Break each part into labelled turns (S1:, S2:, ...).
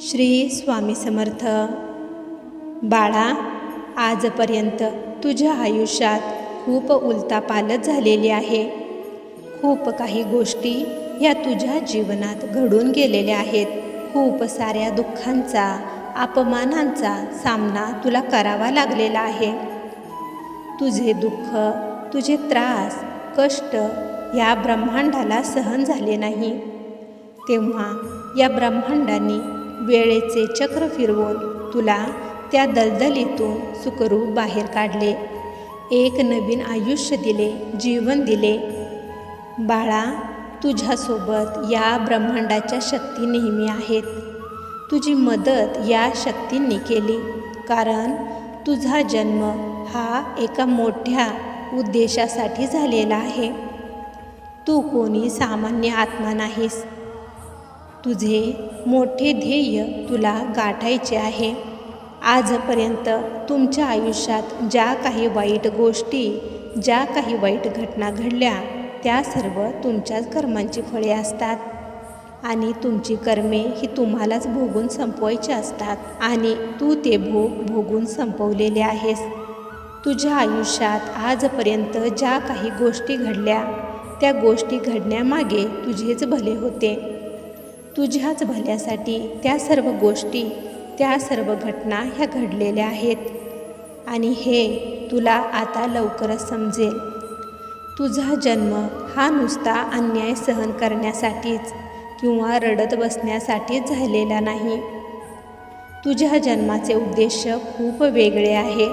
S1: श्री स्वामी समर्थ. बाळा आजपर्यंत तुझ्या आयुष्यात खूप उलतापालत झालेली आहे. खूप काही गोष्टी या तुझ्या जीवनात घडून गेलेल्या आहेत. खूप साऱ्या दुःखांचा अपमानांचा सामना तुला करावा लागलेला आहे. तुझे दुःख तुझे त्रास कष्ट या ब्रह्मांडाला सहन झाले नाही. तेव्हा या ब्रह्मांडाने वेळेचे चक्र फिरवून तुला त्या दलदलीतून सुखरूप बाहेर काढले. एक नवीन आयुष्य दिले जीवन दिले. बाळा तुझ्यासोबत या ब्रह्मांडाच्या शक्ती नेहमी आहेत. तुझी मदत या शक्तींनी केली कारण तुझा जन्म हा एका मोठ्या उद्देशासाठी झालेला आहे. तू कोणी सामान्य आत्मा नाहीस. तुझे मोठे ध्येय तुला गाठायचे आहे. आजपर्यंत तुमच्या आयुष्यात ज्या काही वाईट गोष्टी ज्या काही वाईट घटना घडल्या त्या सर्व तुमच्याच कर्मांची फळे असतात. आणि तुमची कर्मे ही तुम्हालाच भोगून संपवायची असतात आणि तू ते भोग भोगून संपवलेले आहेस. तुझ्या आयुष्यात आजपर्यंत ज्या काही गोष्टी घडल्या त्या गोष्टी घडण्यामागे तुझेच भले होते. तुझ्याच भल्यासाठी त्या सर्व गोष्टी त्या सर्व घटना ह्या घडलेल्या आहेत. आणि हे तुला आता लवकरच समजेल. तुझा जन्म हा नुसता अन्याय सहन करण्यासाठीच किंवा रडत बसण्यासाठीच झालेला नाही. तुझ्या जन्माचे उद्देश खूप वेगळे आहे.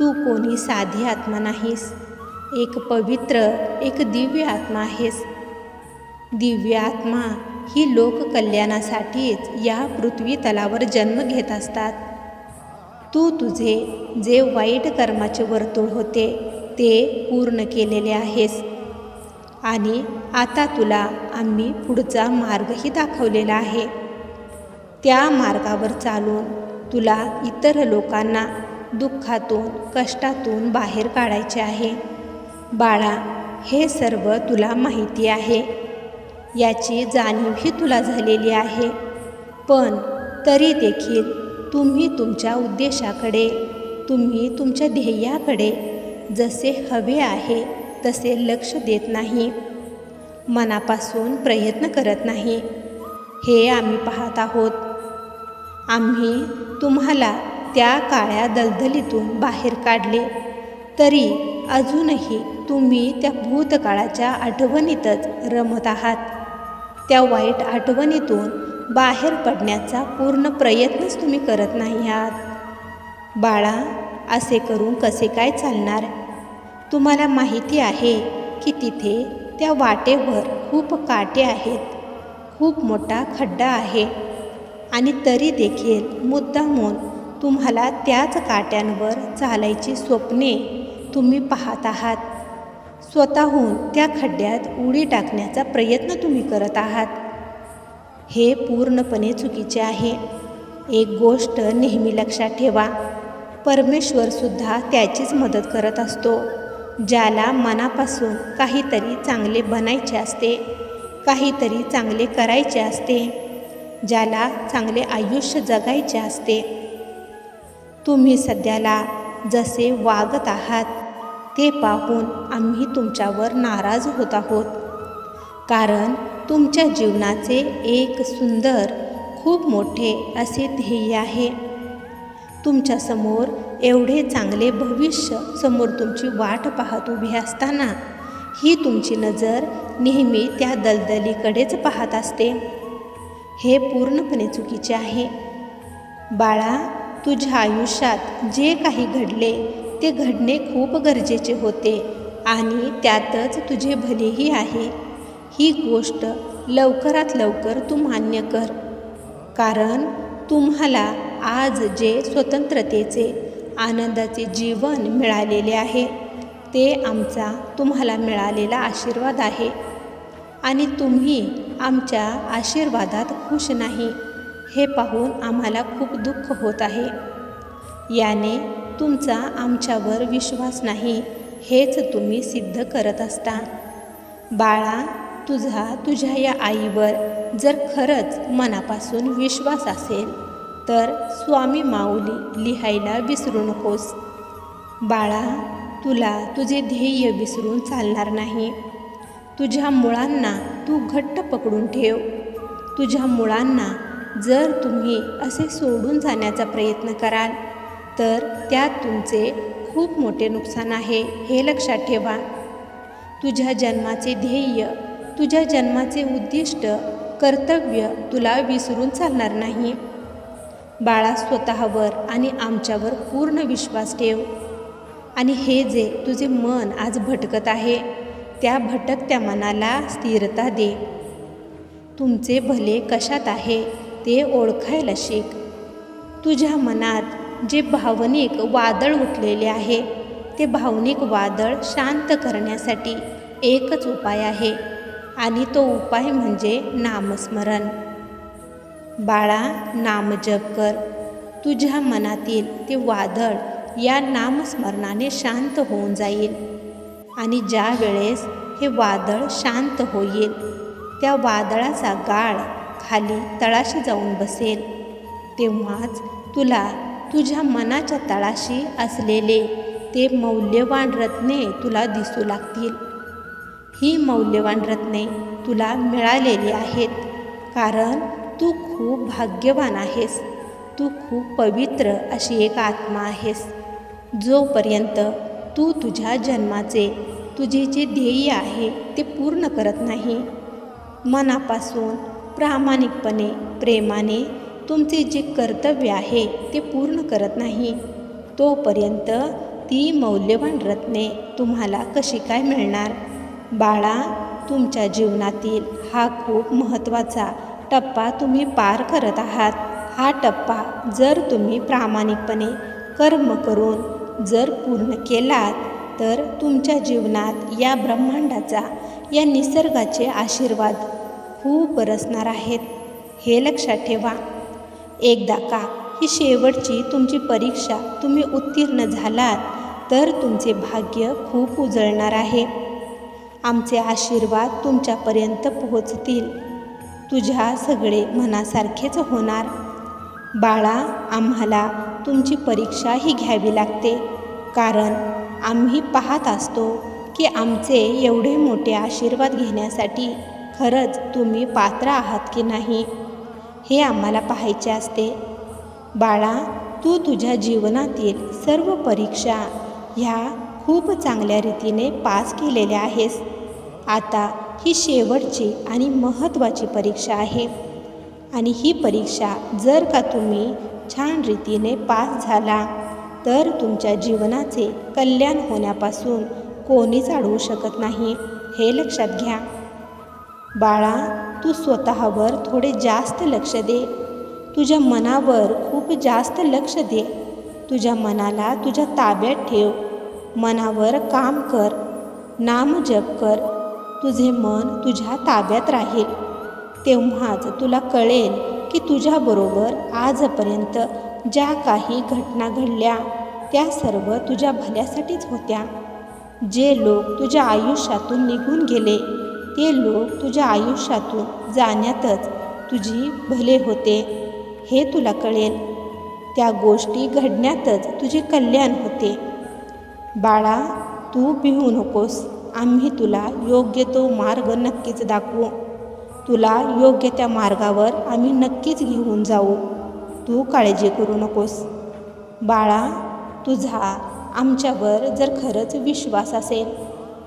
S1: तू कोणी साधी आत्मा नाहीस. एक पवित्र एक दिव्य आत्मा आहेस. दिव्य आत्मा ही लोककल्याणासाठीच या पृथ्वी तलावर जन्म घेत असतात. तू तुझे जे वाईट कर्माचे वर्तुळ होते ते पूर्ण केलेले आहेस. आणि आता तुला आम्ही पुढचा मार्गही दाखवलेला आहे. त्या मार्गावर चालून तुला इतर लोकांना दुःखातून कष्टातून बाहेर काढायचे आहे. बाळा हे सर्व तुला माहिती आहे. याची जाणीवही तुला झालेली आहे. पण तरी देखील तुम्ही तुमच्या उद्देशाकडे तुम्ही तुमच्या ध्येयाकडे जसे हवे आहे तसे लक्ष देत नाही. मनापासून प्रयत्न करत नाही. हे आम्ही पाहत आहोत. आम्ही तुम्हाला त्या काळ्या दलदलीतून बाहेर काढले. तरी अजूनही तुम्ही त्या भूतकाळाच्या आठवणीतच रमत आहात. त्या वाईट आठवणीतून बाहेर पडण्याचा पूर्ण प्रयत्नच तुम्ही करत नाही आहात. बाळा असे करून कसे काय चालणार? तुम्हाला माहिती आहे की तिथे त्या वाटेवर खूप काटे आहेत खूप मोठा खड्डा आहे आणि तरी देखील मुद्दामून तुम्हाला त्याच काट्यांवर चालायची स्वप्ने तुम्ही पाहत आहात. स्वतःहून त्या खड्ड्यात उडी टाकण्याचा प्रयत्न तुम्ही करत आहात. हे पूर्णपणे चुकीचे आहे. एक गोष्ट नेहमी लक्षात ठेवा. परमेश्वरसुद्धा त्याचीच मदत करत असतो ज्याला मनापासून काहीतरी चांगले बनायचे असते काहीतरी चांगले करायचे असते ज्याला चांगले आयुष्य जगायचे असते. तुम्ही सध्याला जसे वागत आहात ते पाहून आम्ही तुमच्यावर नाराज होत आहोत. कारण तुमच्या जीवनाचे एक सुंदर खूप मोठे असे ध्येय आहे. तुमच्यासमोर एवढे चांगले भविष्य समोर तुमची वाट पाहत उभी असताना ही तुमची नजर नेहमी त्या दलदलीकडेच पाहत असते. हे पूर्णपणे चुकीचे आहे. बाळा तुझ्या आयुष्यात जे काही घडले ते घडणे खूप गरजेचे होते आणि त्यातच तुझे भलेही आहे. ही गोष्ट लवकरात लवकर तू मान्य कर. कारण तुम्हाला आज जे स्वतंत्रतेचे आनंदाचे जीवन मिळालेले आहे ते आमचा तुम्हाला मिळालेला आशीर्वाद आहे. आणि तुम्ही आमच्या आशीर्वादात खुश नाही हे पाहून आम्हाला खूप दुःख होत आहे. याने तुमचा आमच्यावर विश्वास नाही हेच तुम्ही सिद्ध करत असता. बाळा तुझा तुझ्या या आईवर जर खरंच मनापासून विश्वास असेल तर स्वामी माऊली लिहायला विसरू नकोस. बाळा तुला तुझे ध्येय विसरून चालणार नाही. तुझ्या मुळांना तू घट्ट पकडून ठेव. तुझ्या मुळांना जर तुम्ही असे सोडून जाण्याचा प्रयत्न कराल तर त्यात तुमचे खूप मोठे नुकसान आहे हे लक्षात ठेवा. तुझ्या जन्माचे ध्येय तुझ्या जन्माचे उद्दिष्ट कर्तव्य तुला विसरून चालणार नाही. बाळा स्वतःवर आणि आमच्यावर पूर्ण विश्वास ठेव. आणि हे जे तुझे मन आज भटकत आहे त्या भटकत्या मनाला स्थिरता दे. तुमचे भले कशात आहे ते ओळखायला शिक. तुझ्या मनात जे भावनिक वादळ उठलेले आहे ते भावनिक वादळ शांत करण्यासाठी एकच उपाय आहे आणि तो उपाय म्हणजे नामस्मरण. बाळा नामजप कर. तुझ्या मनातील ते वादळ या नामस्मरणाने शांत होऊन जाईल आणि ज्या वेळेस हे वादळ शांत होईल त्या वादळाचा गाळ खाली तळाशी जाऊन बसेल तेव्हाच तुला तुझ्या मनाच्या तळाशी असलेले ते मौल्यवान रत्ने तुला दिसू लागतील. ही मौल्यवान रत्ने तुला मिळालेली आहेत. कारण तू खूप भाग्यवान आहेस. तू खूप पवित्र अशी एक आत्मा आहेस. जोपर्यंत तू तुझ्या जन्माचे तुझे जे ध्येय आहे ते पूर्ण करत नाही मनापासून प्रामाणिकपणे प्रेमाने तुमचे जे कर्तव्य आहे ते पूर्ण करत नाही. तोपर्यंत ती मौल्यवान रत्ने तुम्हाला कशी काय मिळणार? बाळा तुमच्या जीवनातील हा खूप महत्त्वाचा टप्पा तुम्ही पार करत आहात. हा टप्पा जर तुम्ही प्रामाणिकपणे कर्म करून जर पूर्ण केलात तर तुमच्या जीवनात या ब्रह्मांडाचा या निसर्गाचे आशीर्वाद खूप बरसणार आहेत. हे लक्षात ठेवा. एकदा का? ही शेवटची तुमची परीक्षा. तुम्ही उत्तीर्ण झालात तर तुमचे भाग्य खूप उजळणार आहे. आमचे आशीर्वाद तुमच्यापर्यंत पोहोचतील. तुझ्या सगळे मनासारखेच होणार. बाळा आम्हाला तुमची परीक्षा ही घ्यावी लागते. कारण आम्ही पाहत असतो की आमचे एवढे मोठे आशीर्वाद घेण्यासाठी खरंच तुम्ही पात्र आहात की नाही? हे आम्हाला पाहायचे असते. बाळा तू तुझ्या जीवनातील सर्व परीक्षा ह्या खूप चांगल्या रीतीने पास केलेल्या आहेस. आता ही शेवटची आणि महत्त्वाची परीक्षा आहे. आणि ही परीक्षा जर का तुम्ही छान रीतीने पास झाला तर तुमच्या जीवनाचे कल्याण होण्यापासून कोणीच अडवू शकत नाही. हे लक्षात घ्या. बाळा तू स्वतःवर थोडे जास्त लक्ष दे. तुझ्या मनावर खूप जास्त लक्ष दे. तुझ्या मनाला तुझ्या ताब्यात ठेव. मनावर काम कर. नाम जप कर. तुझे मन तुझ्या ताब्यात राहील. तेव्हाच तुला कळेल की तुझ्याबरोबर आजपर्यंत ज्या काही घटना घडल्या त्या सर्व तुझ्या भल्यासाठीच होत्या. जे लोक तुझ्या आयुष्यातून निघून गेले ते लोक तुझ्या आयुष्यातून जाण्यातच तुझी भले होते हे तुला कळेल. त्या गोष्टी घडण्यातच तुझे कल्याण होते. बाळा तू भिवू नकोस. आम्ही तुला योग्य तो मार्ग नक्कीच दाखवू. तुला योग्य त्या मार्गावर आम्ही नक्कीच घेऊन जाऊ. तू काळजी करू नकोस. बाळा तुझा आमच्यावर जर खरंच विश्वास असेल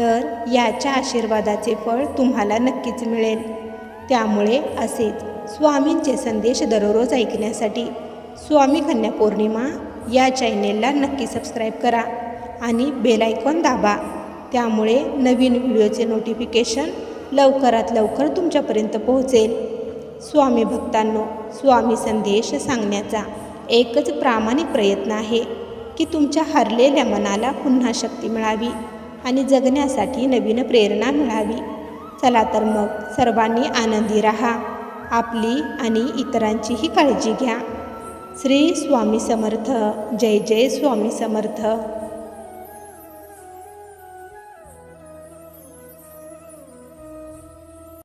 S1: तर याच्या आशीर्वादाचे फळ तुम्हाला नक्कीच मिळेल. त्यामुळे असेच स्वामींचे संदेश दररोज ऐकण्यासाठी स्वामी कन्या पौर्णिमा या चॅनेलला नक्की सबस्क्राईब करा आणि बेल आयकॉन दाबा. त्यामुळे नवीन व्हिडिओचे नोटिफिकेशन लवकरात लवकर तुमच्यापर्यंत पोहोचेल. स्वामी भक्तांनो स्वामी संदेश सांगण्याचा एकच प्रामाणिक प्रयत्न आहे की तुमच्या हरलेल्या मनाला पुन्हा शक्ती मिळावी. आणि जगण्यासाठी नवीन प्रेरणा मिळावी. चला तर मग सर्वांनी आनंदी राहा. आपली आणि इतरांचीही काळजी घ्या. श्री स्वामी समर्थ. जय जय स्वामी समर्थ.